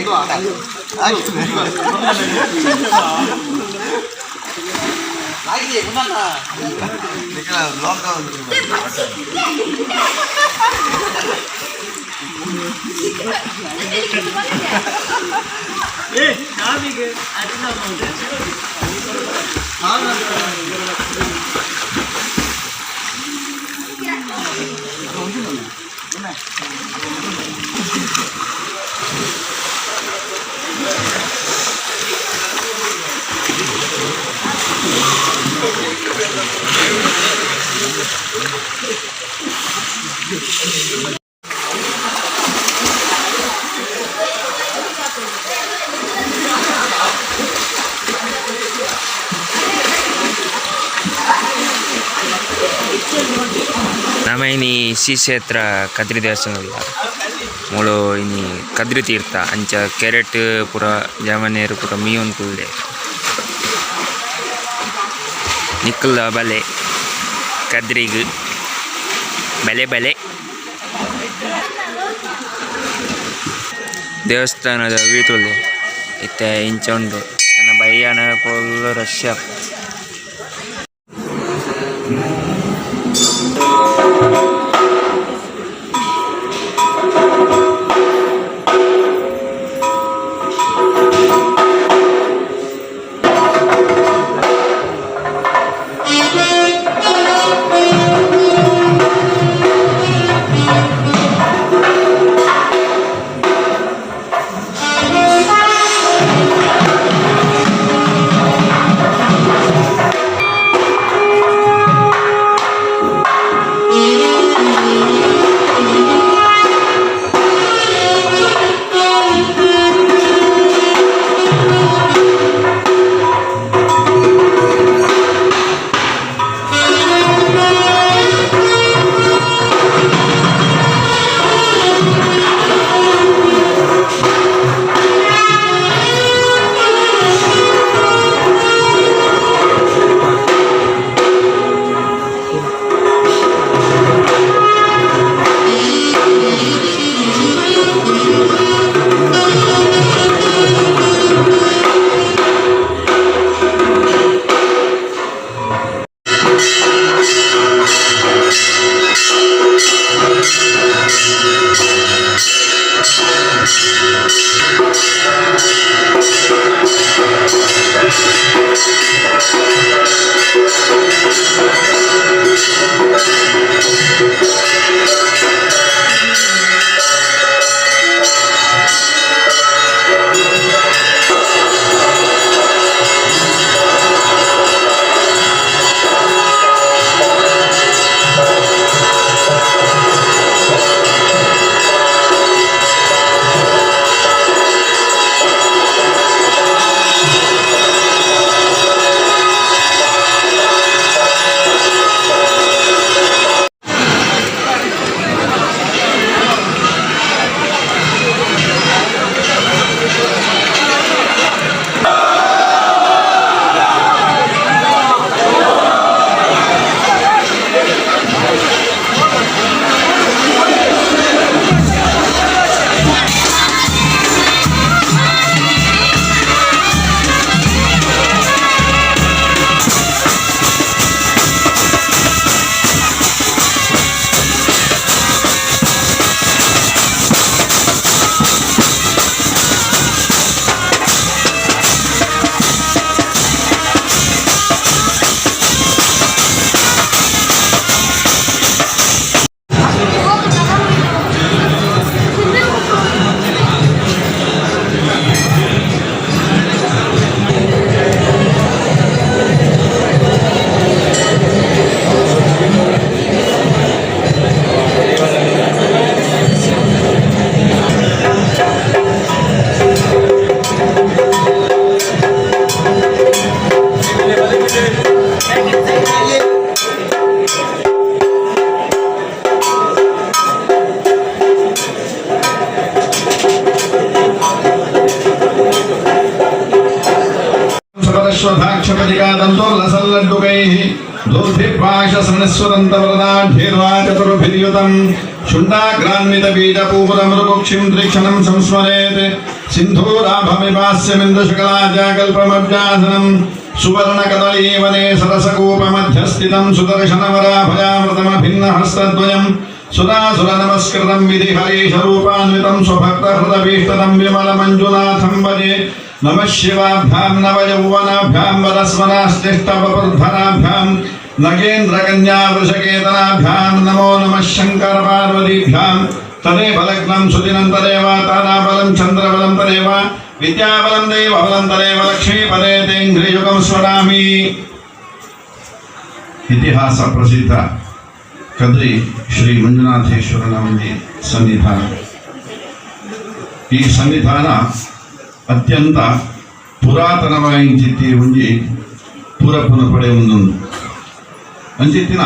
이거 안 해. 아니, 이거. 아니, 그만 나. 내가 락다운 좀 예, 다음이 그 아줌마 모델. 다음 날. ನಮ್ಮ ಇನಿ ಶ್ರೀ ಕ್ಷೇತ್ರ ಕದ್ರಿ ದೇವಸ್ಥಾನ ಇಲ್ಲ ಮೂಳು ಇನಿ ಕದ್ರಿ ತೀರ್ಥ, ಅಂಚ ಕೆರೆಟ್ ಪೂರ, ಜಾಮನೇರು ಪೂರ ಮೀಯೊಂದು ಕುಲ್ಲೆ ನಿಕ್ಕಲ್ದ ಬಲೆ, ಕದ್ರಿಗ್. ಬಲೆ ಬಲೆ. ದೇವಸ್ಥಾನದ ವೀತುಲ್ಲೆ ಇತ್ತೆ ಇಂಚ ಉಂಡು ನನ್ನ ಬಯ್ಯನ ಫುಲ್ ರಶ್ दोर्भिर्भाषसृणस्वदन्तवरदाढ्येर्वा चतुर्भिर्युतम् शुण्डाग्रान्वितबीजपूपुरमृगुक्षिं त्रिक्षणं संस्मरेत् सिन्धूराभमिवास्यमिन्दुशकलाजाकल्पमब्जासनम् सुवर्णकदलीवने सरसकूपमध्यस्थितं सुदर्शनवराभयामृतमभिन्नहस्तद्वयम् सुरासुरनमस्कृतं विधिहरीशरूपान्वितं स्वभक्तहृदभीष्टदं विमलमञ्जुनाथं भजे नमः शिवाभ्यां नवयौवनाभ्यां नगेन्द्रकन्या वृषकेतनाभ्यां नमो नमः शङ्करपार्वतीभ्यां तदेव लग्नं सुदिनं तदेव ताराबलं चन्द्रबलं तदेव विद्याबलं दैवबलं तदेव लक्ष्मीपदे तेङ्घ्रियुगं स्मरामि ఇతిహాస ప్రసిద్ధ కద్రి శ్రీ ಮಂಜುನಾಥೇಶ್ವರನ ಒಂದು సన్నిధాన ఈ సన్నిధాన అత్యంత ಪುರಾತನವಾಗಿದ್ದೇ ಉಂಡಿ ಪೂರಪನ ಪಡೆ ಒಂದು ಅಂಚಿತ್ತಿನ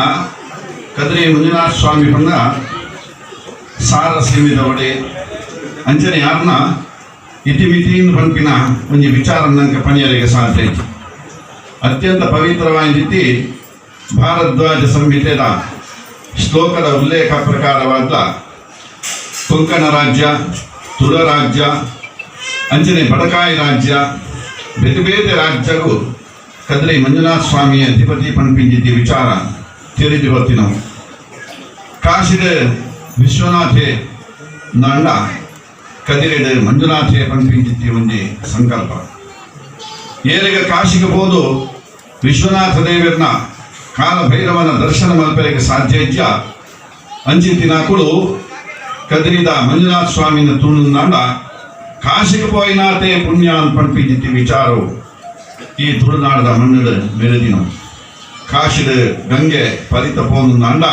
ಕದ್ರಿ ಮಂಜುನಾಥ ಸ್ವಾಮಿ ಬಂದ ಸಾರ ಸೀಮಿತ ಒಡೆ. ಅಂಚನೆ ಯಾರನ್ನ ಇತಿಮಿತಿಯಿಂದ ಬಂಪಿನ ಒಂಜಿ ವಿಚಾರ ನಂಗೆ ಪಣಿಯರಿಗೆ ಸಾಧ್ಯ ಅತ್ಯಂತ ಪವಿತ್ರವಾಯಿತಿ ಭಾರದ್ವಾಜ ಸಂಹಿತೆದ ಶ್ಲೋಕದ ಉಲ್ಲೇಖ ಪ್ರಕಾರವಾದ ಕೊಂಕಣ ರಾಜ್ಯ ತುಳ ರಾಜ್ಯ ಅಂಜನೆ ಬಡಕಾಯಿ ರಾಜ್ಯ, ಬೇತೆ ಬೇತೆ ರಾಜ್ಯಗಳು ಕದ್ರಿ ಮಂಜುನಾಥ ಸ್ವಾಮಿಯ ಅಧಿಪತಿ ಪಣಪಿಂಜಿತಿ ವಿಚಾರ ತಿಳಿದು ಬರ್ತಿನವು ಕಾಶಿದ ವಿಶ್ವನಾಥೆ ನಾಂಡ. ಕದಿರಿದ ಮಂಜುನಾಥೆ ಪಂಪಿಂಜಿದ್ದಿ ಒಂಜಿ ಸಂಕಲ್ಪ. ಏರಿಗ ಕಾಶಿಗೆ ಹೋದು ವಿಶ್ವನಾಥ ದೇವರನ್ನ ಕಾಲ ಭೈರವನ ದರ್ಶನ ಮಲ್ಪರಿಗೆ ಸಾಧ್ಯ ಇದ್ಯ? ಅಂಚಿತ್ತಿನಾಕುಳು ಕದಿರಿದ ಮಂಜುನಾಥ ಸ್ವಾಮಿನ ತುಳುನಾಂಡ ಕಾಶಿಗೆ ಪೋಯಿನಾತೆ ಪುಣ್ಯಾನ್ ಪಂಪಿದ್ದಿತ್ತಿ ವಿಚಾರವು ಈ ತುಳುನಾಡದ ಮಣ್ಣದ ಮೆರೆದಿನ. ಕಾಶಿದ ಗಂಗೆ ಪರಿತ ಪೋನು ನಾಂಡ.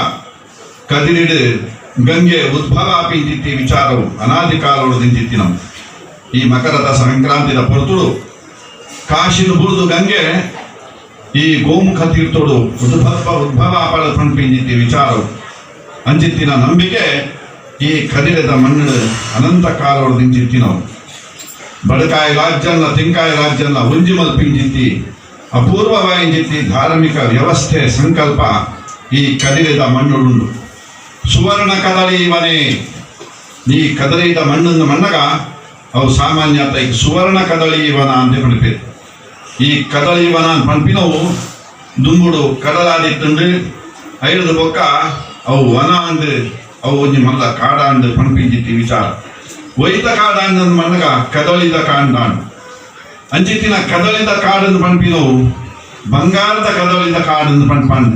ಕದಿರಿಡ್ ಗಂಗೆ ಉದ್ಭವಾಪಿ ಪಿಂದಿತ್ತಿ ವಿಚಾರವು ಅನಾದಿ ನಿಂತಿತ್ತಿನ. ಈ ಮಕರದ ಸಂಕ್ರಾಂತಿದ ಪೊರ್ತುಡು ಕಾಶಿನ ಬುರುದು ಗಂಗೆ ಈ ಗೋಮುಖ ತೀರ್ಥೋಡು ಉದ್ಭವ ಉದ್ಭವ ಪಂಪಿಂದಿತ್ತಿ ವಿಚಾರವು ಅಂಜಿತ್ತಿನ ನಂಬಿಕೆ ಈ ಕದಿರೆದ ಮಣ್ಣು ಅನಂತ ನಿಂತಿತ್ತಿನವು ಬಡಕಾಯಿ ರಾಜ್ಯಲ್ಲ ತಿಂಕಾಯಿ ರಾಜ್ಯನ್ನ ಒಂಜಿ ಮಲ್ಪಿಂಜಿತ್ತಿ ಅಪೂರ್ವವಾಯಿಂಜಿತ್ತಿ ಧಾರ್ಮಿಕ ವ್ಯವಸ್ಥೆ, ಸಂಕಲ್ಪ ಈ ಕದಿರಿದ ಮಣ್ಣುಡುಂಡು ಸುವರ್ಣ ಕದಳಿ ಇವನೇ. ಈ ಕದಲಿದ ಮಣ್ಣನ್ನು ಮಣ್ಣಗ, ಅವು ಸಾಮಾನ್ಯ ಸುವರ್ಣ ಕದಳಿ ವನ ಅಂತ ಪಣಿಪೇರು ಈ ಕದಳಿ ವನ ಪಂಪಿನವು ದುಂಬುಡು ಕಡಲಾದಿತ್ತಂಡು ಐದು ಬೊಕ್ಕ ಅವು ವನ ಅಂದು, ಅವು ಒಂಜಿ ಮಲ್ಲ ಕಾಡ ಅಂದು ಪಂಪಿಂಜಿತ್ತಿ ವಿಚಾರ. ಒಯ್ತ ಕಾಡ ಅಂದ ಮಣ್ಣಗ, ಕದಳಿದ ಕಾಂಡಾಂಡ್ ಅಂಚಿತ್ತಿನ ಕದಳಿದ ಕಾಡನ್ನು ಪಂಪಿನವು ಬಂಗಾರದ ಕದಳಿದ ಕಾಡನ್ನು ಪಂಪಾಂಡ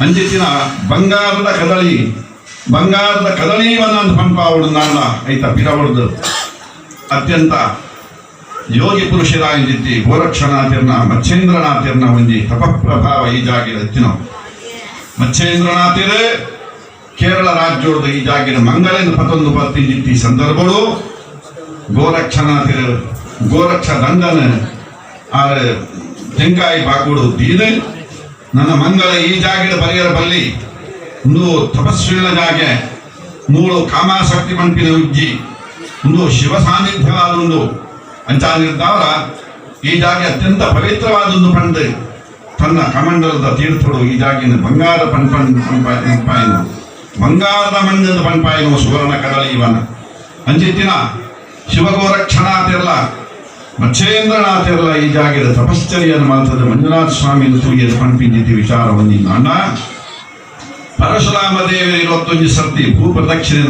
ಅಂಚಿತ್ತಿನ ಬಂಗಾರದ ಕದಳಿ, ಬಂಗಾರದ ಕದಳೀವನ ಅಂತ ಪಂಪಾವಡು ನಾಡ ಐತ ಪಿರವಡ್ದು ಅತ್ಯಂತ ಯೋಗಿ ಪುರುಷರಾಗಿದ್ದಿ ಗೋರಕ್ಷನಾಥರ್ನ ಮಚ್ಛೇಂದ್ರನಾಥರ್ನ ಒಂಜಿ ತಪಪ್ರಭಾವ ಈ ಜಾಗಿದ ಎತ್ತಿನ ಮಚ್ಛೇಂದ್ರನಾಥಿರ್ ಕೇರಳ ರಾಜ್ಯೋದ ಈ ಜಾಗಿದ ಮಂಗಳೆಂದು ಪತೊಂದು ಬರ್ತಿದ್ದಿತ್ತಿ ಸಂದರ್ಭಗಳು. ಗೋರಕ್ಷನಾಥ ಗೋರಕ್ಷ ದಂಡನ ಆರ ತೆಂಕಾಯಿ ಬಾಕುಡು ದೀನ ನನ್ನ ಮಂಗಳ ಈ ಜಾಗಿದ ಪರಿಯರ ಬಲ್ಲಿ ಒಂದು ತಪಸ್ವಿನ ಜಾಗೆ, ಮೂಳು ಕಾಮಾಸಕ್ತಿ ಮಂಪಿನ ಉಜ್ಜಿ ಒಂದು ಶಿವ ಸಾನ್ನಿಧ್ಯವಾದ ಒಂದು ಅಂಚಾನಿರ್ದವರ ಈ ಜಾಗೆ ಅತ್ಯಂತ ಪವಿತ್ರವಾದ ಒಂದು ಪಂಡ ತನ್ನ ಕಮಂಡಲದ ತೀರ್ಥಗಳು ಈ ಜಾಗಿನ ಬಂಗಾರ ಪಂಪ ಬಂಗಾರದ ಮಣ್ಣಿನ ಪಂಪಾಯಿನ ಸುವರ್ಣ ಕದಳಿ ಇವನ. ಅಂಚಿತ್ತಿನ ಶಿವಗೋರಕ್ಷಣಾತಿರಲ ಮಚ್ಛೇಂದ್ರನಾಥಿರಲ ಈ ಜಾಗಿದ ತಪಶ್ಚರ್ಯನ ಮಾತದ ಮಂಜುನಾಥ ಸ್ವಾಮಿ ಪಂಪಿಂಜಿತಿ ವಿಚಾರ ಹೊಂದಿ ಅಣ್ಣ ಪರಶುರಾಮ ದೇವರ ಇವತ್ತೊಂದು ಸರ್ತಿ ಭೂ ಪ್ರದಕ್ಷಿಣೆ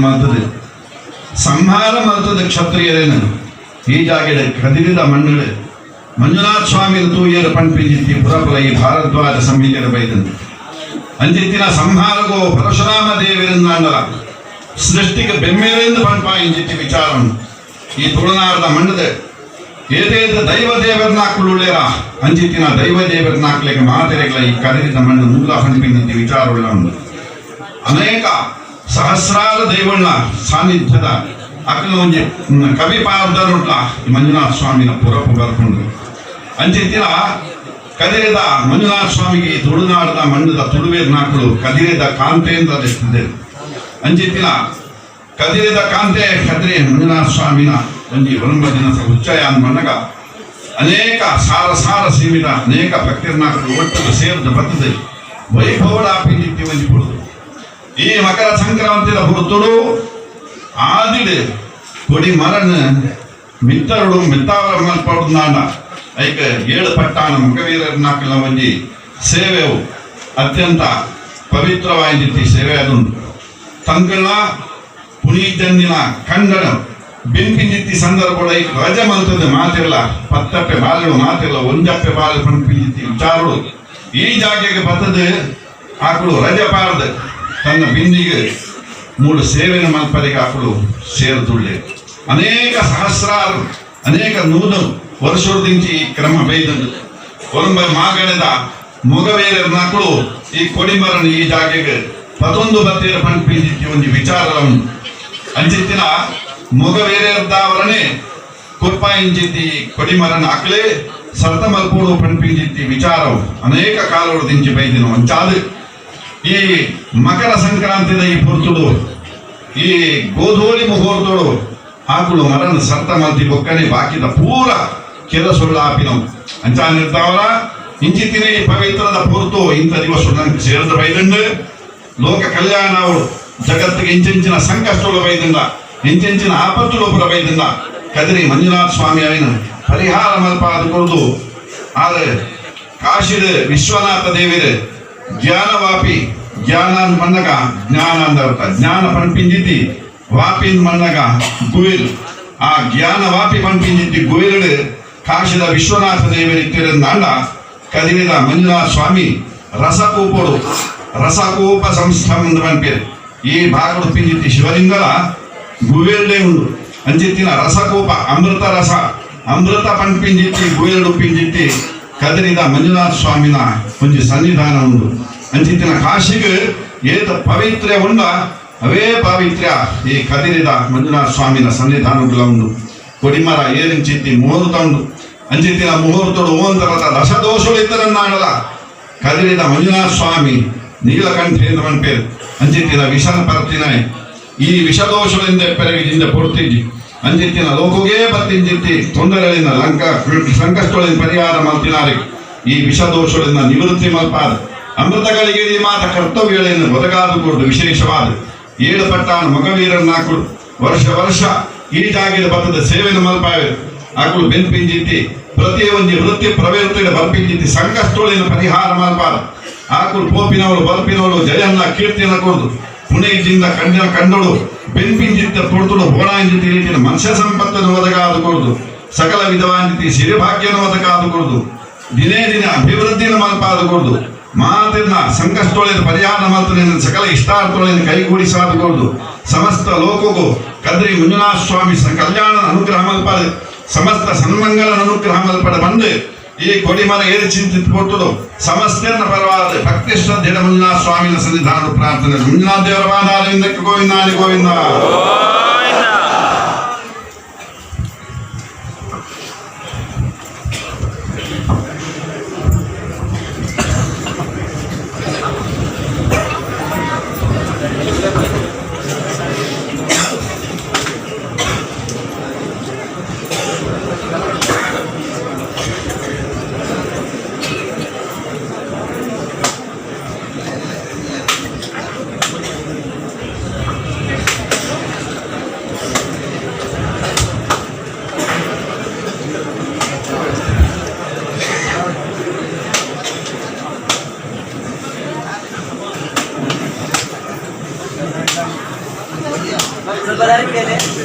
ಸಂಹಾರ ಮಾಡ್ತದೆ ಕ್ಷತ್ರಿಯರೇನು ಈ ಜಾಗದ ಕದಿರಿದ ಮಣ್ಣುಗಳು. ಮಂಜುನಾಥ ಸ್ವಾಮಿ ತೂಯರ ಪಂಪಿಂಜಿತ್ತಿ ಪುರಪುರ ಈ ಭಾರದ್ವಾಜ ಸಂಹಿತೆಯ ಬೈದಂದು ಅಂಜಿತ್ತಿನ ಸಂಹಾರಗೋ ಪರಶುರಾಮ ದೇವರಿಂದ ಸೃಷ್ಟಿಗೆ ಬೆಮ್ಮೆರೆಂದು ಪಂಪಾಯಿಂಜಿತ್ತಿ ವಿಚಾರಂ ಈ ತುಳುನಾಡದ ಮಣ್ಣದ ಏತೇದ ದೈವ ದೇವರನ್ನಾಕುಳ್ಳುಳ್ಳೇರ ಅಂಜಿತ್ತಿನ ದೈವ ದೇವರನ್ನಾಕ್ಲಿಕ್ಕೆ ಮಾತೆರೆಗಳ ಈ ಕದಿರಿದ ಮಣ್ಣು ಮೂಲ ಪಂಪಿಂಜಿತ್ತಿ ವಿಚಾರವುಳ್ಳ ಒಂದು ಅನೇಕ ಸಹಸ್ರಾರು ದೈವಣ್ಣ ಸಾನ್ನಿಧ್ಯದ ಅಕ್ಕನ ಒಂಜಿ ಮ್, ಕವಿ ಪಾರ್ದರುಡ್ಲ ಈ ಮಂಜುನಾಥ ಸ್ವಾಮಿನ ಪುರಪ್ಪು ಬರ್ಕೊಂಡು ಅಂಚಿತ್ತಿನ ಕದಿರೆದ ಮಂಜುನಾಥ ಸ್ವಾಮಿಗೆ ಈ ತುಳುನಾಡದ ಮಣ್ಣದ ತುಳುವೇರ್ ನಾಕಳು ಕದಿರೆದ ಕಾಂತೇಂದ್ರ ಎಷ್ಟಿದೆ ಅಂಚಿತ್ತಿನ ಕದಿರೆದ ಕಾಂತೆ ಕದಿರೆ ಮಂಜುನಾಥ ಸ್ವಾಮಿನ ಒಂಜಿ ಒರಂಬ ದಿನಸ ಉಚ್ಚಯ ಮನ್ನಗ ಅನೇಕ ಸಾರ ಸಾರ ಸೀಮಿತ ಅನೇಕ ಭಕ್ತಿರ್ನಾಕರು ಒಟ್ಟು ಸೇರಿದ ಬರ್ತದೆ ವೈಭವಡ ಪಿಂಜಿತ್ತಿ ಒಂದಿಕೊಡುದು ಈ ಮಕರ ಸಂಕ್ರಾಂತಿಯ ಹೊರತುಡು ಆದಿಡೆ ಕೊಡಿ ಮರನ ಮಿತ್ತರುಡು ಮಿತ್ತಾವರ ಮಲ್ಪಡುದು ನಾಡ ಐಕ ಏಳು ಪಟ್ಟಾನ ಮುಖವೀರರ್ನಾಕಲ ಒಂಜಿ ಸೇವೆವು ಅತ್ಯಂತ ಪವಿತ್ರವಾಯಿತಿ ಸೇವೆ ಅದು ತಂಗಳ ಪುನೀತಂದಿನ ಕನ್ನಡ ಬೆಂಪಿಂಜಿತ್ತಿ ಸಂದರ್ಭ ರಜ ಮಂತ್ರದ ಮಾತಿಲ್ಲ ಪತ್ತಪ್ಪೆ ಬಾಲ ಮಾತಿಲ್ಲ ಒಂಜಪ್ಪೆ ಬಾಲ ಪಂಪಿಂಜಿತ್ತಿ ವಿಚಾರಗಳು ಈ ಜಾಗೆಗೆ ಬತ್ತದ ಆಕಳು ರಜ ಪಾರದ ತನ್ನ ಬಿಂದಿಗೆ ಮೂಡು ಸೇವೆನ ಮಲ್ಪರಿಗೆ ಆಕಳು ಸೇರ್ತುಳ್ಳೆ ಅನೇಕ ಸಹಸ್ರಾರು, ಅನೇಕ ನೂರು ವರ್ಷದಿಂಚಿ ಈ ಕ್ರಮ ಬೈದಂದು ಒರಂಬ ಮಾಗಣದ ಮೊಗವೇರ ಮಕ್ಕಳು ಈ ಕೊಡಿಮರನ ಈ ಜಾಗೆಗೆ ಪತೊಂದು ಬತ್ತೀರ ಪಂಪಿಂಜಿತ್ತಿ ಒಂದು ವಿಚಾರವನ್ನು ಅಂಚಿತ್ತಿನ ಮೊಗವೇರೆದ್ದಾವರನೆ ಕುರ್ಪಾಯಿಂಚಿತ್ತಿ ಕೊಡಿಮರನ ಆಕಳೆ ಸರ್ತ ಮಲ್ಪೂಡು ಪಂಪಿಂಜಿತ್ತಿ ವಿಚಾರವು ಅನೇಕ ಕಾಲಗಳು ದಿಂಚಿ ಬೈದಿನ ಅಂಚಾದ ಈ ಮಕರ ಸಂಕ್ರಾಂತಿದ ಈ ಪುರ್ತುಡು ಈ ಗೋಧೂಳಿ ಮುಹೂರ್ತೋಡು ಆಕಳು ಮರನ ಸರ್ತ ಮಲ್ತಿ ಬೊಕ್ಕನೆ ಬಾಕಿದ ಪೂರ ಕೆಲ ಸುಳ್ಳು ಆಪಿನವು ಅಂಚಾ ನಿರ್ತಾವರ ಇಂಚಿತ್ತಿನ ಈ ಪವಿತ್ರದ ಪುರ್ತು ಇಂಥ ದಿವಸ ನಂಗೆ ಸೇರಿದ ಬೈದಂಡು ಲೋಕ ಕಲ್ಯಾಣ ಅವಳು ಜಗತ್ತಿಗೆ ಇಂಚಿಂಚಿನ ಸಂಕಷ್ಟಗಳು ಬೈದಿಂದ ಇಂಚಿಂಚಿನ ಆಪತ್ತುಗಳು ಪುರ ಬೈದಿಂದ ಕದಿರಿ ಮಂಜುನಾಥ ಸ್ವಾಮಿ ಅವಿನ ಪರಿಹಾರ ಮಲ್ಪ ಅದು ಕೊಡುದು ಆದ್ರೆ ಕಾಶಿದ ವಿಶ್ವನಾಥ ದೇವಿರ ಜ್ಞಾನವಾಪಿ ಜ್ಞಾನ ಅಂದ್ ಮಣ್ಣಗ ಜ್ಞಾನ ಅಂದರ್ಥ ಜ್ಞಾನ ಪಂಪಿಂಜಿತಿ ವಾಪಿನ್ ಮಣ್ಣಗ ಗುಯಿಲ್ ಆ ಜ್ಞಾನ ವಾಪಿ ಪಂಪಿಂಜಿತಿ ಗುಯಿಲ್ ಕಾಶಿದ ವಿಶ್ವನಾಥ ದೇವರಿತ್ತಿರ ನಾಂಡ ಕದಿರಿದ ಮಂಜುನಾಥ ಸ್ವಾಮಿ ರಸಕೂಪಡು ರಸಕೂಪ ಸಂಸ್ಥಂ ಎಂದು ಪಂಪೇರು ಈ ಭಾಗಡು ಪಿಂಜಿತಿ ಶಿವಲಿಂಗಲ ಗುವೇಲ್ಡೆ ಉಂಡು ಅಂಚಿತ್ತಿನ ರಸಕೂಪ ಅಮೃತ ರಸ ಅಮೃತ ಪಂಪಿಂಜಿತ್ತಿ ಗುವೇಲ್ಡು ಪಿಂಜಿತ್ತಿ ಕದರಿದ ಮಂಜುನಾಥ ಸ್ವಾಮಿನ ಒಂಜಿ ಸನ್ನಿಧಾನ ಉಂಡು ಅಂಚಿತ್ತಿನ ಕಾಶಿಗೆ ಏತ ಪವಿತ್ರ ಉಂಡ ಅವೇ ಪವಿತ್ರ ಈ ಕದಿರಿದ ಮಂಜುನಾಥ ಸ್ವಾಮಿನ ಸನ್ನಿಧಾನಗಳ ಉಂಡು ಕೊಡಿಮರ ಏರಿಂಚಿತ್ತಿ ಮುಹೂರ್ತ ಉಂಡು ಅಂಚಿತ್ತಿನ ಮುಹೂರ್ತಡು ಓಂತರದ ದಶದೋಷಗಳಿದ್ದರನ್ನಾಡಲ ಕದಿರಿದ ಮಂಜುನಾಥ ಸ್ವಾಮಿ ನೀಲಕಂಠೇಂದ್ರ ಪಂಪೇರು ಅಂಜಿತಿನ ವಿಷನ ಪರ್ತಿನ ಈ ವಿಷದೋಷಗಳಿಂದ ಪೆರಗಿದಿಂದ ಪೊಡ್ತಿದ್ದಿ ಅಂಚಿತ್ತಿನ ಲೋಕಗೇ ಬತ್ತಿಂಜಿತ್ತಿ ತೊಂದರೆಗಳಿಂದ ಲಂಕ ಸಂಕಷ್ಟಗಳಿಂದ ಪರಿಹಾರ ಮಲ್ತಿನಾರಿ ಈ ವಿಷದೋಷಗಳಿಂದ ನಿವೃತ್ತಿ ಮಲ್ಪಾದ. ಅಮೃತಗಳಿಗೆ ಮಾತ ಕರ್ತವ್ಯಗಳನ್ನು ಒದಗಾದು ಕೊಡುದು ವಿಶೇಷವಾದ. ಏಳು ಪಟ್ಟಾನ ಮಗವೀರನ್ನ ವರ್ಷ ವರ್ಷ ಈ ಭತ್ತದ ಸೇವೆಯನ್ನು ಮಲ್ಪಾವೆ ಆಕಳು ಬೆನ್ಪಿಂಜಿತ್ತಿ ಪ್ರತಿಯೊಂದು ವೃತ್ತಿ ಪ್ರವೃತ್ತಿಯ ಬರ್ಪಿಂಜಿತ್ತಿ ಸಂಕಷ್ಟಗಳಿನ ಪರಿಹಾರ ಮಲ್ಪಾದ ಆಕಳು ಪೋಪಿನವಳು, ಬಲ್ಪಿನವಳು ಜಯನ್ನ ಕೀರ್ತಿಯನ್ನ ಕೊಡುದು. ಪುಣೆಯಿಂದ ಕಂಡಿನ ಕಂಡಳು ಬೆನ್ಪಿಂಜಿತ್ತ ತೊಡ್ತುಡು ಬೋಣಾಂಜಿತಿ ರೀತಿಯ ಮನುಷ್ಯ ಸಂಪತ್ತನ ಒದಗಾದು ಕೊಡುದು. ಸಕಲ ವಿಧವಾಂಜಿತಿ ಸಿರಿಭಾಗ್ಯನ ಒದಗಾದು ಕೊಡುದು. ದಿನೇ ದಿನ ಅಭಿವೃದ್ಧಿನ ಮಲ್ಪಾದು ಕೊಡದು. ಮಾತಿನ ಸಂಕಷ್ಟೊಳೆದ ಪರಿಹಾರ ಮಾತ್ರ ಸಕಲ ಇಷ್ಟಾರ್ಥೊಳೆಯನ್ನು ಕೈಗೂಡಿಸಾದು ಕೊಡುದು. ಸಮಸ್ತ ಲೋಕಗೂ ಕದ್ರಿ ಮಂಜುನಾಥ ಸ್ವಾಮಿ ಕಲ್ಯಾಣ ಅನುಗ್ರಹ ಮಲ್ಪಾದ ಸಮಸ್ತ ಸನ್ಮಂಗಲ ಅನುಗ್ರಹ ಮಲ್ಪಡ ಬಂದು ಈ ಕೊಡಿಮರ ಏರಿ ಚಿಂತಿತ ಕೊಟ್ಟರು ಸಮಸ್ತೆಯನ್ನ ಪರವಾದ ಭಕ್ತಿ ಶ್ರದ್ಧೆಯ ಮಂಜುನಾಥ ಸ್ವಾಮಿನ ಸನ್ನಿಧಾನ ಪ್ರಾರ್ಥನೆ ಮಂಜುನಾಥ ದೇವರ ಪಾದಾರವಿಂದಕ್ಕೆ ಗೋವಿಂದಾನಿ ಗೋವಿಂದ viene